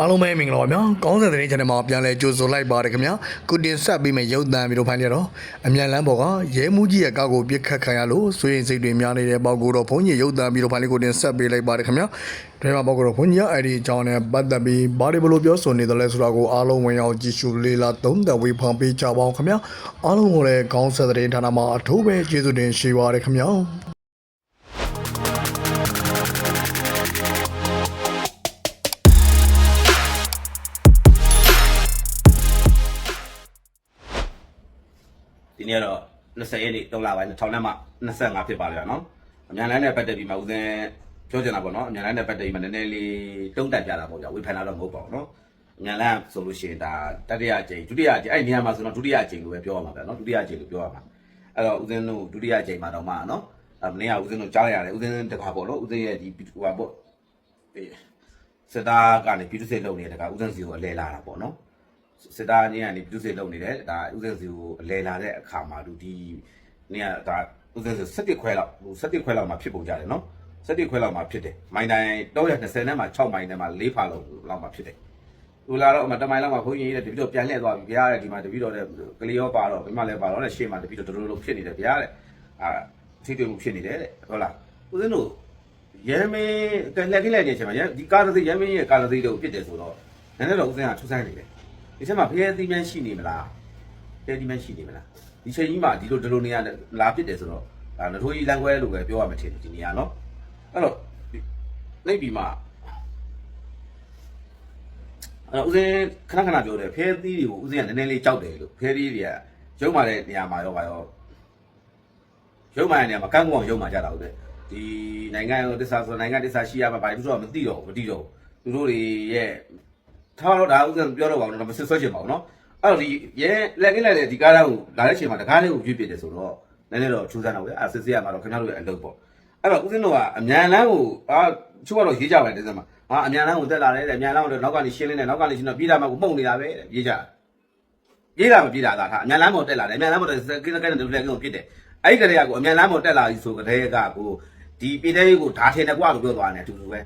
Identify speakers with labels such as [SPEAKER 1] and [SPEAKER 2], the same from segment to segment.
[SPEAKER 1] အားလုံးပဲမင်္ဂလာပါဗျာကောင်းစံတဲ့ channel မှာပြန်လဲကြိုဆိုလိုက်ပါတယ်ခင်ဗျာကုတင်ဆက်ပြီးမဲ့ရုပ်သံပြီးတော့ဖိုင်ရတော့အမြန်လန်းပေါ်ကရဲမှုကြီးရဲ့ကောက်ကိုပြစ်ခတ်ခံရလို့ဆွေရင်စိတ်တွေများနေတဲ့ပေါက်ကိုတော့ဘုန်းကြီးရုပ်သံပြီးတော့ဖိုင်လေးကုတင်ဆက်ပေးလိုက်ပါတယ်ခင်ဗျာဒီမှာပေါက်ကိုတော့ဘုန်းကြီးကအဲ့ဒီအကြောင်းနဲ့ပတ်သက်ပြီးဘာတွေဘလို့ပြောဆိုနေတယ်လဲဆိုတာကိုအားလုံးဝင်အောင်ကြည့်ရှုလေးလာသုံးသပ်ဝေဖန်ပေးကြပါအောင်ခင်ဗျာအားလုံးကိုလည်းကောင်းဆက်တဲ့ဌာနမှာအထူးပဲကျေးဇူးတင်ရှိပါတယ်ခင်ဗျာ
[SPEAKER 2] 20ရက်နေ့3လပိုင်း6လမှ25ဖြစ်ပါလေနော်အမြန်လန်းနဲ့ပတ်သက်ပြီးမှဦးစင်းပြောချင်တာပေါ့နော်အမြန်လန်းနဲ့ပတ်သက်ပြီးမှနည်းနည်းလေးတုံးတက်ပြတာပေါ့ဗျာဝေဖန်တာတော့မဟုတ်ပါဘူးနော်အမြန်လန်းဆိုလို့ရှိရင်ဒါတတိယအကြိမ်ဒုတိယအကြိမ်အဲ့ဒီနေရာမှာဆိုတော့ဒုတိယအကြိမ်လို့ပဲပြောရမှာဗျာနော်ဒုတိယအကြိမ်လို့ပြောရမှာအဲ့တော့ဦးစင်းတို့ဒုတိယအကြိမ်မှာတော့မှနော်အမနေ့ကဦးစင်းတို့ကြားရတယ်ဦးစင်းတခါပေါ့နော်ဦးစင်းရဲ့ဒီဟိုပါပေါ့စတာကနေပြည်သူ့စစ်လုပ်နေတဲ့တခါဦးစင်းစီကိုအလဲလာတာပေါ့နော် စစ်သားညကနေပြုစုလုပ်နေတယ်ဒါဥစဉ်စီကိုအလဲလာတဲ့အခါမှာသူဒီနေ့ကဒါဥစဉ်စီ17ခွဲလောက်ဟို17ခွဲလောက်မှာဖြစ်ပုံကြတယ်နော်17ခွဲလောက်မှာဖြစ်တယ်မိုင်တိုင်း320နဲ့မှာ6မိုင်နဲ့မှာ4ဖာလောက်လောက်မှာဖြစ်တယ်လူလာတော့အမတမိုင်လောက်မှာဘုန်းကြီးတဲ့တပည့်တော်ပြန်လှည့်သွားပြီဗျာတဲ့ဒီမှာတပည့်တော်တဲ့ကလေးရောပါတော့ဘယ်မှလည်းပါတော့တဲ့ရှေ့မှာတပည့်တော်တော်တော်ဖြစ်နေတယ်ဗျာတဲ့အာထိတွေ့မှုဖြစ်နေတယ်တဲ့ဟုတ်လားဥစဉ်တို့ရဲမင်းလက်ကလေးလက်နေချင်မှာဒီကားသီးရဲမင်းရဲ့ကားသီးတို့ဖြစ်တယ်ဆိုတော့နည်းနည်းတော့ဥစဉ်ကထူးဆန်းနေတယ် ဒီချက်မှာဖရဲသီးမှန်းရှိနေမလားဖရဲသီးမှန်းရှိနေမလားဒီချိန်ကြီးမှာဒီလိုဒီလိုနေရလာဖြစ်တယ်ဆိုတော့ဒါနထိုးကြီးလန်ခွဲလို့ပဲပြောရမှာထင်တယ်ဒီနေရာနော်အဲ့တော့နေပြီမှာအဲ့တော့ဦးစင်းခဏခဏပြောတယ်ဖရဲသီးတွေကိုဦးစင်းကနည်းနည်းလေးကြောက်တယ်လို့ဖရဲသီးတွေကရုံမာတဲ့နေရာမှာရောပါရောရုံမာတဲ့နေရာမှာကန့်ကွက်အောင်ရုံမာကြတာဟုတ်တယ်ဒီနိုင်ငံတစ္ဆာဆိုနိုင်ငံတစ္ဆာရှိရမှာပါဘူးဆိုတော့မသိတော့ဘူးမသိတော့ဘူးသူတို့တွေရဲ့ ထားတော့ဒါဥစ္စာပြောတော့ပါဘူးတော့မဆွဆွချင်ပါဘူးเนาะအဲ့တော့ဒီရဲလက်ကင်းလိုက်တဲ့ဒီကားသားကိုလာတဲ့ချိန်မှာတကားလေးကိုရွေ့ပြစ်တယ်ဆိုတော့နည်းနည်းတော့ထူးဆန်းတော့ဗျအဲ့စစ်စစ်ရမှာတော့ခင်ဗျားတို့ရဲ့အလုပ်ပေါ့အဲ့တော့ဦးစင်းတို့ကအမြန်လန်းကိုအာချို့ကတော့ရေးကြပါတယ်တဲ့စမှာဟာအမြန်လန်းကိုတက်လာတယ်တဲ့အမြန်လန်းကိုတော့နောက်ကနေရှင်းလင်းတယ်နောက်ကနေရှင်းတော့ပြေးတာမှကိုမှုန်နေတာပဲတဲ့ပြေးကြပြေးတာမပြေးတာသာထားအမြန်လန်းပေါ်တက်လာတယ်အမြန်လန်းပေါ်တက်ကိစ္စကိစ္စတူလက်ကင်းကိုပြစ်တယ်အဲ့ဒီကလေးကကိုအမြန်လန်းပေါ်တက်လာပြီဆိုကြတဲ့ကကိုဒီပြေးတဲ့ကိုဓာထင်တယ်ကွာလို့ပြောသွားတယ်အတူတူပဲ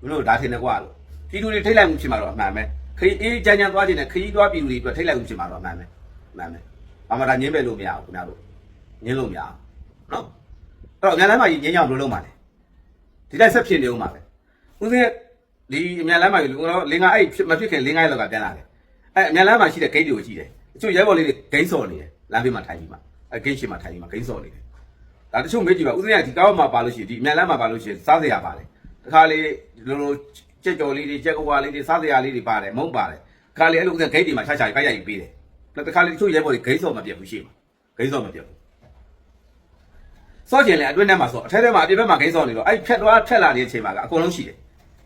[SPEAKER 2] ဘယ်လိုဓာထင်တယ်ကွာလို့ ပြည်သူတွေထိတ်လိုက်မှုဖြစ်မှာတော့အမှန်ပဲခရီးအေးကြမ်းကြမ်းသွားခြင်းနဲ့ခရီးသွားပြည်သူတွေအတွက်ထိတ်လိုက်မှုဖြစ်မှာတော့အမှန်ပဲအမှန်ပဲအမှန်ဒါငင်းပဲလို့မရဘူးခင်ဗျားတို့ငင်းလို့မရဘူးနော်အဲ့တော့အမြန်လမ်းမှာငင်းကြအောင်ဘယ်လိုလုပ်မှာလဲဒီတိုင်းဆက်ဖြစ်နေဦးမှာပဲဦးစင်းဒီအမြန်လမ်းမှာလူကတော့လင်္ကာအဲ့မဖြစ်ခင်လင်္ကာရဲ့လောက်ကပြန်လာတယ်အဲ့အမြန်လမ်းမှာရှိတဲ့ဂိတ်တွေကိုကြည့်တယ်တချို့ရဲဘော်လေးတွေဂိမ်းစော်နေတယ်လမ်းဘေးမှာထိုင်ပြီးမှအဲ့ဂိတ်ရှိမှထိုင်ပြီးမှဂိမ်းစော်နေတယ်ဒါတချို့မေးကြည့်ပါဦးစင်းကဒီကားမှာပါလို့ရှိရင်ဒီအမြန်လမ်းမှာပါလို့ရှိရင်စားစရာပါတယ်တခါလေလိုလို ကြက်ကြော်လေးတွေကြက်ကွာလေးတွေစားစရာလေးတွေပါတယ်မုံပါတယ်ခါလေအဲ့လိုဦးစင်းဂိတ်တွေမှာခြားခြားကိုက်ရိုက်ပေးတယ်တခါလေတချို့ရဲဘော်တွေဂိမ်းစော်မပြတ်ဘူးရှိမှာဂိမ်းစော်မပြတ်ဘူးစော့ကျင်လဲအတွင်းထဲမှာစော့အထက်ထဲမှာအပြင်ဘက်မှာဂိမ်းစော့နေတော့အဲ့ဖြတ်သွားဖြတ်လာတဲ့အချိန်မှာကအကုန်လုံးရှိတယ်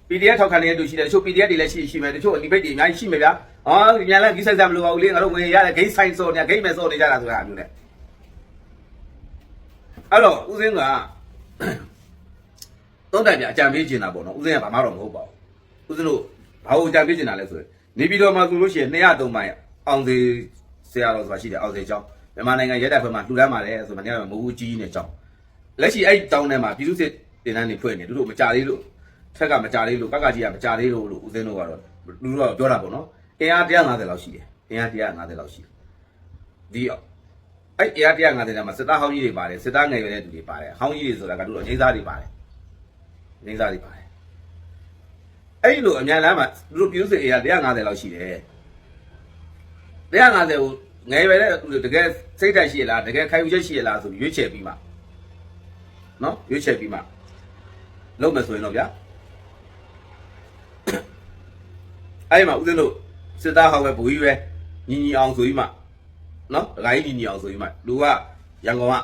[SPEAKER 2] PDF ထောက်ခံနေတဲ့သူရှိတယ်တချို့ PDF တွေလည်းရှိရှိမယ်တချို့ဒီဘိတ်တွေအများကြီးရှိမယ်ဗျာဟောဒီမြန်လဲဂိမ်းဆိုင်စားမလို့ပါဘူးလေငါတို့ဝင်ရတဲ့ဂိမ်းဆိုင်စော့နေဂိမ်းမဲ့စော့နေကြတာဆိုတာအမျိုးနဲ့အဲ့တော့ဦးစင်းကသုံးတိုင်ပြအကြံပေးချင်တာပေါ့နော်ဦးစင်းကဘာမှတော့မဟုတ်ပါဘူး ဦးစင်းတို့ဘာလို့အကြံပေးချင်တာလဲဆိုရင်နေပြည်တော်မှာဆိုလို့ရှိရင်203မိုင်အောင်စီဆရာတော်ဆိုတာရှိတယ်အောင်စီကျောင်းမြန်မာနိုင်ငံရဲတပ်ဖွဲ့မှာလှူဒန်းပါတယ်ဆိုမှနေရာမှာမဟုတ်ကြီးနဲ့ကျောင်းလက်ရှိအဲ့တောင်းထဲမှာပြည်သူစစ်တင်တန်းနေဖွဲ့နေသူတို့မကြသေးလို့ထက်ကမကြသေးလို့ကကကြီးကမကြသေးလို့လို့ဦးစင်းတို့ကတော့လူတို့ကပြောတာပေါ့နော်အင်အား150လောက်ရှိတယ်အင်အား150လောက်ရှိတယ်ဒီအဲ့အင်အား150ထဲမှာစစ်သားဟောင်းကြီးတွေပါတယ်စစ်သားငယ်ရွယ်တဲ့သူတွေပါတယ်ဟောင်းကြီးတွေဆိုတာကတို့ငိမ့်သားတွေပါတယ်ငိမ့်သားတွေပါတယ် အဲ့ဒီလိုအမြန်လမ်းမှာသူတို့ပြည်သူစစ်အင်အား150လောက်ရှိတယ်150ကိုငယ်ရွယ်တဲ့သူတွေတကယ်စိတ်ဓာတ်ရှိရလားတကယ်ခိုင်ယူချက်ရှိရလားဆိုပြီးရွေးချယ်ပြီးမှနော်ရွေးချယ်ပြီးမှလုပ်မယ်ဆိုရင်တော့ဗျာအဲ့ဒီမှာဦးဇင်းတို့စစ်သားဟောက်ပဲဘူကြီးပဲညီညီအောင်ဆိုပြီးမှနော်ဒကာကြီးညီညီအောင်ဆိုပြီးမှလူကရန်ကုန်က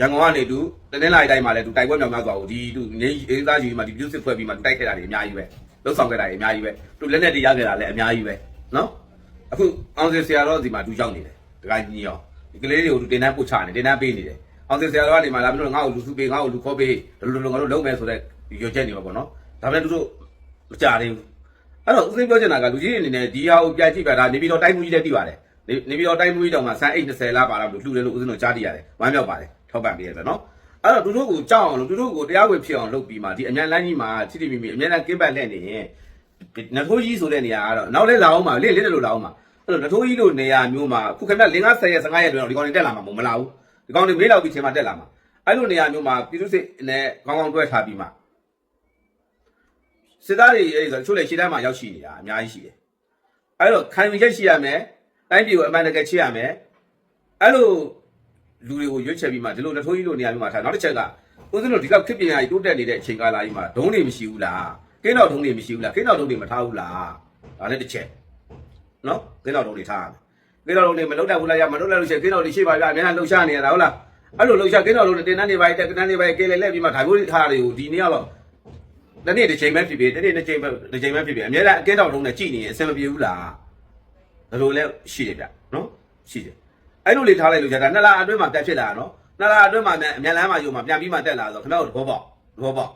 [SPEAKER 2] ရန်ကုန်ကနေတူတနင်္လာရီတိုင်းမှာလဲတူတိုက်ပွဲမြောက်များစွာကိုဒီတူနေအေးသားကြီးမှာဒီပြုစစ်ဖွဲ့ပြီးမှတိုက်ခဲ့တာတွေအများကြီးပဲ လှုပ်ဆောင်ခဲ့တာတွေအများကြီးပဲတူလက်နဲ့တရားခဲ့တာလည်းအများကြီးပဲနော်အခုအောင်စင်ဆရာတော်ဒီမှာတူရောက်နေတယ်ဒကာကြီးညီအောင်ဒီကလေးတွေကိုတူတင်တန်းပို့ချနေတင်တန်းပေးနေတယ်အောင်စင်ဆရာတော်ကနေမှလာပြီးတော့ငါ့ကိုလူစုပေးငါ့ကိုလူခေါ်ပေးလူလူလူငါတို့လုံးမယ်ဆိုတော့ရွချက်နေမှာပေါ့နော်ဒါပေမဲ့သူတို့မကြသေးဘူးအဲ့တော့ဦးသိန်းပြောချင်တာကလူကြီးအနေနဲ့ဒီဟာကိုပြန်ကြည့်ပါဒါနေပြီးတော့တိုင်းမှုကြီးလည်းသိပါတယ်နေနေပြီးတော့တိုင်းမှုကြီးတောင်မှစမ်းအိတ်20လားပါလားလို့လှူတယ်လို့ဦးသိန်းတို့ကြားတည်ရတယ်ဝမ်းမြောက်ပါတယ်ထောက်ပံ့ပေးရတယ်နော် အဲ့တော့သူတို့ကိုကြောက်အောင်လို့သူတို့ကိုတရားဝင်ဖြစ်အောင်လုပ်ပြီးမှဒီအမြန်လမ်းကြီးမှာချစ်တိမိမိအမြန်လမ်းကင်းပတ်လက်နေရင်နထိုးကြီးဆိုတဲ့နေရာကတော့နောက်လဲလာအောင်ပါလေလေးတယ်လို့လာအောင်ပါအဲ့လိုနထိုးကြီးလို့နေရာမျိုးမှာခုခင်ဗျ၄50ရက်15ရက်တွင်တော့ဒီကောင်တွေတက်လာမှာမလားဘူးဒီကောင်တွေမေးလောက်ပြီးချိန်မှာတက်လာမှာအဲ့လိုနေရာမျိုးမှာပြည်သူစစ်နဲ့ကောင်းကောင်းတွဲထားပြီးမှစစ်သားတွေအဲ့ဆိုချို့လေရှေ့တန်းမှာရောက်ရှိနေတာအများကြီးရှိတယ်အဲ့တော့ခံယူချက်ရှိရမယ်တိုင်းပြည်ကိုအမှန်တကယ်ချစ်ရမယ်အဲ့လို လူတွေကိုရွေးချယ်ပြီးမှဒီလိုနထိုးကြီးလို့နေရာမျိုးမှာထားနောက်တစ်ချက်ကဦးဇင်းတို့ဒီကခေတ်ပညာကြီးတိုးတက်နေတဲ့အချိန်ကာလကြီးမှာဒုံးတွေမရှိဘူးလားကင်းတော်ဒုံးတွေမရှိဘူးလားကင်းတော်ဒုံးတွေမထားဘူးလားဒါလည်းတစ်ချက်နော်ကင်းတော်လုံးတွေထားရမယ်ကင်းတော်လုံးတွေမလုတ်တတ်ဘူးလားရမလုတ်လိုက်လို့ရှိရင်ကင်းတော်တွေရှိပါပြအများကြီးလှုပ်ရှားနေရတာဟုတ်လားအဲ့လိုလှုပ်ရှားကင်းတော်လုံးတွေတင်တန်းတွေပါတက်ကန်းတွေပါကဲလဲလဲပြီးမှဓာတ်ကိုထားတွေကိုဒီနေ့ကတော့တနေ့တစ်ချိန်ပဲဖြစ်ဖြစ်တနေ့တစ်ချိန်ပဲတစ်ချိန်ပဲဖြစ်ဖြစ်အများကြီးကင်းတော်လုံးနဲ့ကြည်နေရင်အဆင်မပြေဘူးလားဒါလိုလဲရှိတယ်ဗျနော်ရှိတယ် အဲ့လိုလေးထားလိုက်လို့ကြာဒါနှစ်လအတွင်းမှာတက်ဖြစ်လာတာနော်နှစ်လအတွင်းမှာအမြန်လမ်းမှာယူမှာပြန်ပြီးမှတက်လာဆိုခင်ဗျားတို့သဘောပေါက်သဘောပေါက်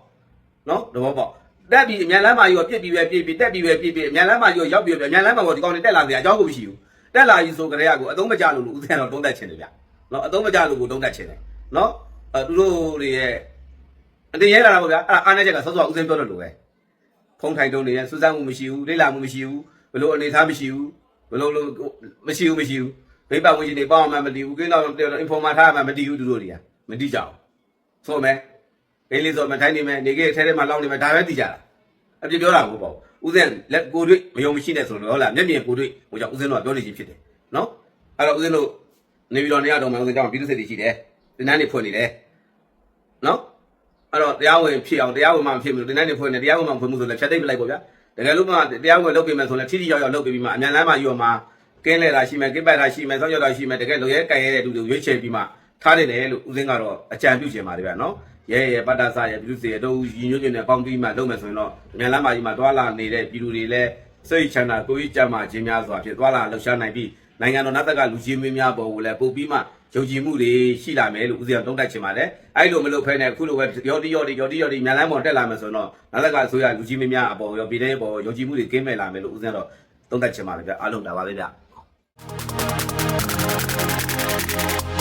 [SPEAKER 2] နော်သဘောပေါက်တက်ပြီးအမြန်လမ်းမှာယူပြစ်ပြီးပဲပြစ်ပြီးတက်ပြီးပဲပြစ်ပြီးအမြန်လမ်းမှာယူရောက်ပြီးပဲအမြန်လမ်းမှာပေါ်ဒီကောင်တွေတက်လာကြအကြောင်းကိုမရှိဘူးတက်လာပြီဆိုကြတဲ့ကကိုအသုံးမကျလို့လို့ဦးဇင်းတော့တုံးတက်ချင်တယ်ဗျနော်အသုံးမကျလို့ကိုတုံးတက်ချင်တယ်နော်အဲသူတို့တွေရဲ့အတင်ရဲလာတာပေါ့ဗျာအဲ့ဒါအားနေချက်ကစောစောဦးဇင်းပြောတယ်လို့ပဲဖုံးထိုင်တုံးတွေရဲ့စူးစမ်းမှုမရှိဘူးလေ့လာမှုမရှိဘူးဘလို့အနေထားမရှိဘူးဘလို့လို့မရှိဘူးမရှိဘူး ဘိပတ်ဝင်ရှင်တွေပေါ့မှမတည်ဘူးကိန်းတော့အင်ဖော်မာထားမှမတည်ဘူးသူတို့တွေကမတည်ကြအောင်ဆိုမယ်ဘေးလေးဆိုမှထိုင်းနေမယ်နေကေထဲထဲမှာလောင်းနေမယ်ဒါပဲတည်ကြတာအပြစ်ပြောတာမဟုတ်ပါဘူးဦးဇင်းလက်ကိုတွေ့မယုံမရှိနဲ့ဆိုတော့ဟုတ်လားမျက်မြင်ကိုတွေ့ဟိုကြောင့်ဦးဇင်းတို့ကပြောနေချင်းဖြစ်တယ်နော်အဲ့တော့ဦးဇင်းတို့နေပြီးတော့နေရတော့မှဦးဇင်းကြောင့်ပြည်သူစစ်တွေရှိတယ်တင်တန်းတွေဖွင့်နေတယ်နော်အဲ့တော့တရားဝင်ဖြစ်အောင်တရားဝင်မှမဖြစ်ဘူးတင်တန်းတွေဖွင့်နေတရားဝင်မှမဖွင့်ဘူးဆိုလည်းဖြတ်သိမ့်ပလိုက်ပေါ့ဗျာတကယ်လို့မှတရားဝင်လုပ်ပေးမယ်ဆိုလည်းထိထိရောက်ရောက်လုပ်ပေးပြီးမှအမြန်လမ်းမှာယူအောင်မှ ကင်းလဲတာရှိမယ်ကင်းပတ်တာရှိမယ်ဆောက်ရတာရှိမယ်တကယ်လိုရဲကြိုင်ရဲတဲ့လူတွေရွေးချယ်ပြီးမှထားနေတယ်လို့ဦးဇင်းကတော့အကြံပြုချင်ပါတယ်ဗျာနော်ရဲရဲပတ်တာစရဲပြည်သူစစ်တို့ရည်ညွှန်းညွှန်းနဲ့ပေါင်းပြီးမှလုပ်မယ်ဆိုရင်တော့အမြန်လမ်းမှာကြီးမှတွာလာနေတဲ့ပြည်သူတွေလည်းစိတ်ချမ်းသာကိုယ်ကြီးကြမ်းမှခြင်းများစွာဖြစ်တွာလာလှူရှားနိုင်ပြီးနိုင်ငံတော်နတ်သက်ကလူကြီးမင်းများပေါ်ကိုလည်းပို့ပြီးမှယုံကြည်မှုတွေရှိလာမယ်လို့ဦးဇင်းကတုံးတက်ချင်ပါတယ်။အဲ့လိုမလုပ်ဖဲနဲ့အခုလိုပဲရော်တီရော်တီရော်တီရော်တီမြန်လန်းပေါ်တက်လာမယ်ဆိုတော့နတ်သက်ကဆိုရလူကြီးမင်းများအပေါ်ရောပြည်တဲ့ပေါ်ယုံကြည်မှုတွေကင်းမဲ့လာမယ်လို့ဦးဇင်းကတော့တုံးတက်ချင်ပါတယ်ဗျအားလုံးဒါပါပဲဗျ Thank you.